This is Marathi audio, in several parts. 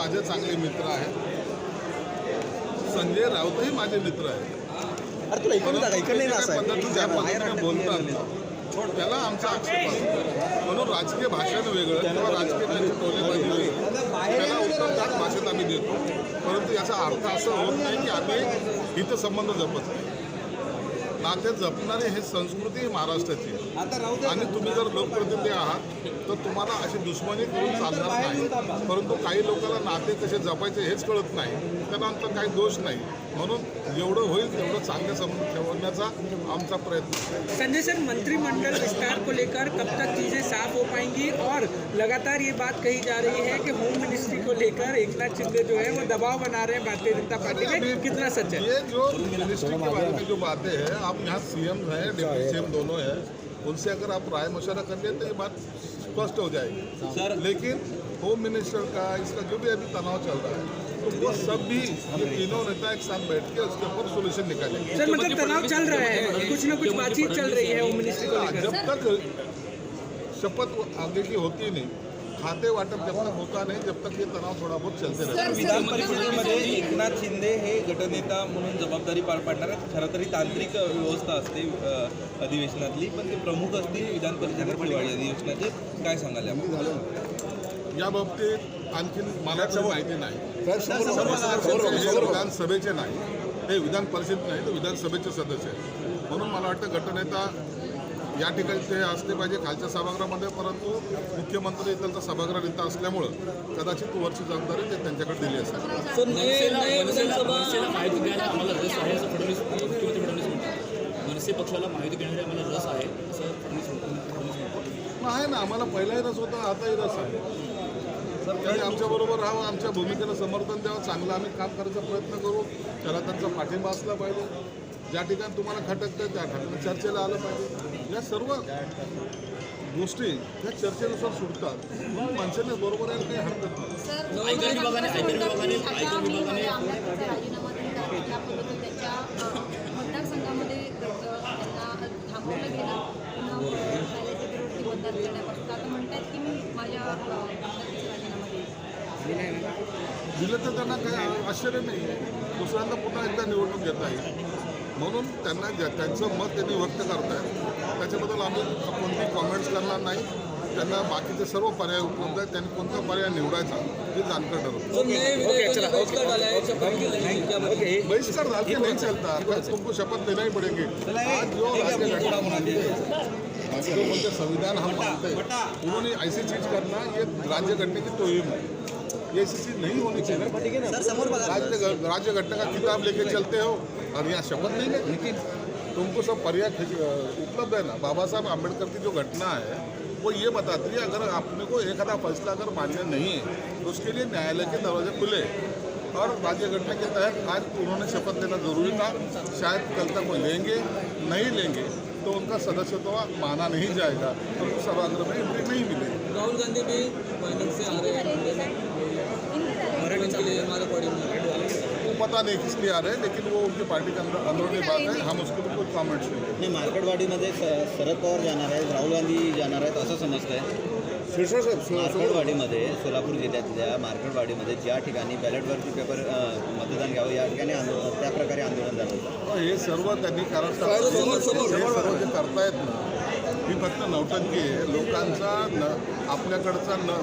माझे चांगले मित्र आहेत. संजय राऊतही माझे मित्र आहेत. ज्या पद्धतीने बोलतात. त्याला आमचा आक्षेप असतो. म्हणून राजकीय भाषण वेगळं किंवा राजकीय त्यांची टोलेबाजी वेगळी. त्याला उत्तर त्याच भाषेत आम्ही देतो. परंतु याचा अर्थ असं होत नाही की आम्ही हितसंबंध जपत नाही. नाते जपणारी ही संस्कृती ही महाराष्ट्राची आहे. आणि तुम्ही जर लोकप्रतिनिधी आहात तर तुम्हाला अशी दुश्मनी करून चालणार नाही. परंतु काही लोकांना नाते कसे जपायचे हेच कळत नाही. त्यानंतर काही दोष नाही. म्हणून जेवढं होईल तेवढं चांगले संबंध ठेवण्याचा आमचा प्रयत्न. संजय सर मंत्रिमंडल विस्तार को लेकर कब तक चीजें साफ हो पाएंगी? और लगातार ये बात कही जा रही है कि होम मिनिस्ट्री को लेकर एक नाथ शिंदे जो है वो दबाव बना रहे हैं भारतीय जनता पार्टी में कितना सच है? ये जो मिनिस्ट्री के बारे में जो बातें हैं आप यहाँ सीएम हैं डिप्टी सीएम दोनों हैं उनसे अगर आप राय मशवरा कर लेते तो ये बात स्पष्ट हो जाएगी। सर लेकिन होम मिनिस्टर का इसका जो भी अभी तनाव चल रहा है तो वो सब भी ये तीनों नेता एक साथ बैठ के उसके ऊपर सोल्यूशन निकालेंगे। सर मतलब तनाव चल रहा है कुछ ना कुछ बातचीत चल रही है होम मिनिस्ट्री को लेकर जब तक शपथ आगे की होती नहीं खाते वाटप जब तक होता नहीं जब तक ये तनाव थोड़ा बहुत चलते रहता है। विधान परिषदेमध्ये एकनाथ शिंदे हे गटनेता म्हणून जबाबदारी पार पाडणार आहेत. खरं तरी तांत्रिक व्यवस्था असते अधिवेशनातली पण ते प्रमुख असतील विधान परिषदेत हिवाळी अधिवेशनाचे. काय सांगाल याबद्दल? या बाबतीत आणखीन मला तरी माहिती नाही. विधानसभेचे नाही हे विधान परिषद नाही तर विधानसभेचे सदस्य आहेत. म्हणून मला वाटतं गटनेता या ठिकाणी ते असले पाहिजे खालच्या सभागृहामध्ये परंतु मुख्यमंत्री इथलचा सभागृह नेता असल्यामुळं कदाचित वरची जबाबदारी ते त्यांच्याकडे दिली असेल. मनसे पक्षाला माहिती आम्हाला रस आहे असं आहे ना आम्हाला पहिलाही रस होता आताही रस आहे. त्यांनी आमच्याबरोबर राहावं आमच्या भूमिकेला समर्थन द्यावं चांगलं आम्ही काम करायचा प्रयत्न करू त्याला त्यांचा पाठिंबा असला पाहिजे. ज्या ठिकाणी तुम्हाला खटकतं त्या ठिकाणी चर्चेला आलं पाहिजे. या सर्व गोष्टी या चर्चेनुसार सुटतात. म्हणून माणसाने बरोबर आहे काही हरकत दिला तर त्यांना काही आश्चर्य नाही. आहे दुसऱ्यांदा पुन्हा एकदा निवडणूक घेता येईल. म्हणून त्यांना ज्या त्यांचं मत त्यांनी व्यक्त करतायत त्याच्याबद्दल आम्ही कोणती कॉमेंट्स करणार नाही. त्यांना बाकीचे सर्व पर्याय उपलब्ध आहेत. त्यांनी कोणता पर्याय निवडायचा हे जाणकर ठरवतो बहिष्कार झाल के नहीं चलता? तुमको शपथ लेना ही पड़ेगी आज जो राज्य घटना जो बोलते संविधान हम मानते हैं उन्होंने ऐसी चीज करना ये राज्य घटने की तोहिम है ये ऐसी चीज़ नहीं होनी चाहिए। राज्य घटना का किताब लेके चलते हो और यहाँ शपथ नहीं लेते तुमको सब पर्याय उपलब्ध है ना? बाबा साहब आम्बेडकर की जो घटना है, वो ये बताती है, अगर आपने को एक आधा फैसला अगर मान्य नहीं है तो उसके लिए न्यायालय के दरवाजे खुले। और राज्य घटना के तहत आज उन्होंने शपथ लेना ज़रूरी था। शायद कल तक वो लेंगे, नहीं लेंगे तो उनका सदस्यत्व माना नहीं जाएगा। तो उनको सभागृह में एंट्री नहीं मिलेगी। राहुल गांधी भी से आ रहे हैं। के लिए हमारे बॉडी में वो पता नहीं किस लिए आ रहे हैं लेकिन वो उनकी पार्टी के अंदर अंदरूनी बात है हम उसके ऊपर कोई कॉमेंट्स नहीं मार्केटवाडीमध्ये स- शरद पवार जाणार आहेत राहुल गांधी जाणार आहेत असं समजतंय शीर्षक से- सो- सो- मार्केटवाडीमध्ये सोलापूर जिल्ह्यातल्या मार्केटवाडीमध्ये ज्या ठिकाणी बॅलेटवरती पेपर अ, मतदान घ्यावं या ठिकाणी आंदोलन त्या प्रकारे आंदोलन झालं. होतं हे सर्व त्यांनी कारण हे सर्व जे करतायत ना ही फक्त नौटंकी आहे. लोकांचा न आपल्याकडचा न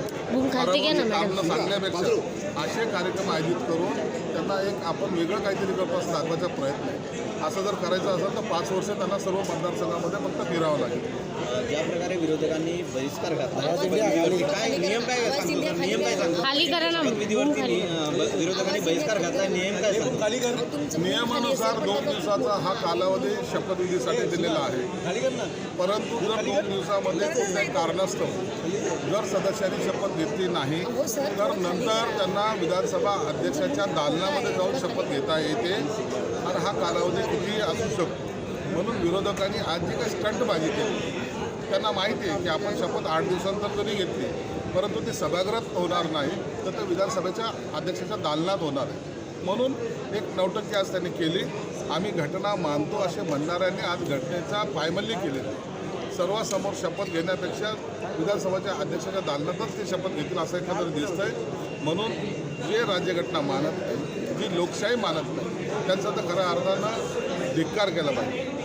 सांगण्यापेक्षा असे कार्यक्रम आयोजित करून त्यांना एक आपण वेगळं काहीतरी करतो असं दाखवायचा प्रयत्न आहे. असं जर करायचं असेल तर पाच वर्ष त्यांना सर्व मतदारसंघामध्ये फक्त फिरावं लागेल. ज्या प्रकारे विरोधकांनी बहिष्कार घातला काय नियम काय सांगतो? सर? नियम काय सांगतो? विरोधकांनी बहिष्कार घातला नियम काय सांगतो? हो, नियमानुसार दोन दिवसाचा हा कालावधी शपथविधीसाठी दिलेला आहे. परंतु जर दोन दिवसामध्ये कुठल्याही कारणास्तव जर सदस्यांनी शपथ घेतली नाही तर नंतर त्यांना विधानसभा अध्यक्षाच्या दालनामध्ये जाऊन शपथ घेता येते आणि हा कालावधी कितीही असू शकतो. म्हणून विरोधकांनी आज जी काही स्टंटबाजी केली त्यांना माहिती आहे की आपण शपथ आठ दिवसानंतर जरी घेतली परंतु ती सभागृहात होणार नाही तर ते विधानसभेच्या अध्यक्षाच्या दालनात होणार आहे. म्हणून एक नौटंकी आज त्यांनी केली. आम्ही घटना मानतो असे म्हणणाऱ्यांनी आज घटनेचा पायमल्ली केलेली आहे. सर्वांसमोर शपथ घेण्यापेक्षा विधानसभाच्या अध्यक्षाच्या दालनातच ते शपथ घेतील असं एकंदर आहे म्हणून जे राज्यघटना मानत नाही जी लोकशाही मानत नाही त्यांचा तर खऱ्या अर्थानं धिक्कार केला पाहिजे.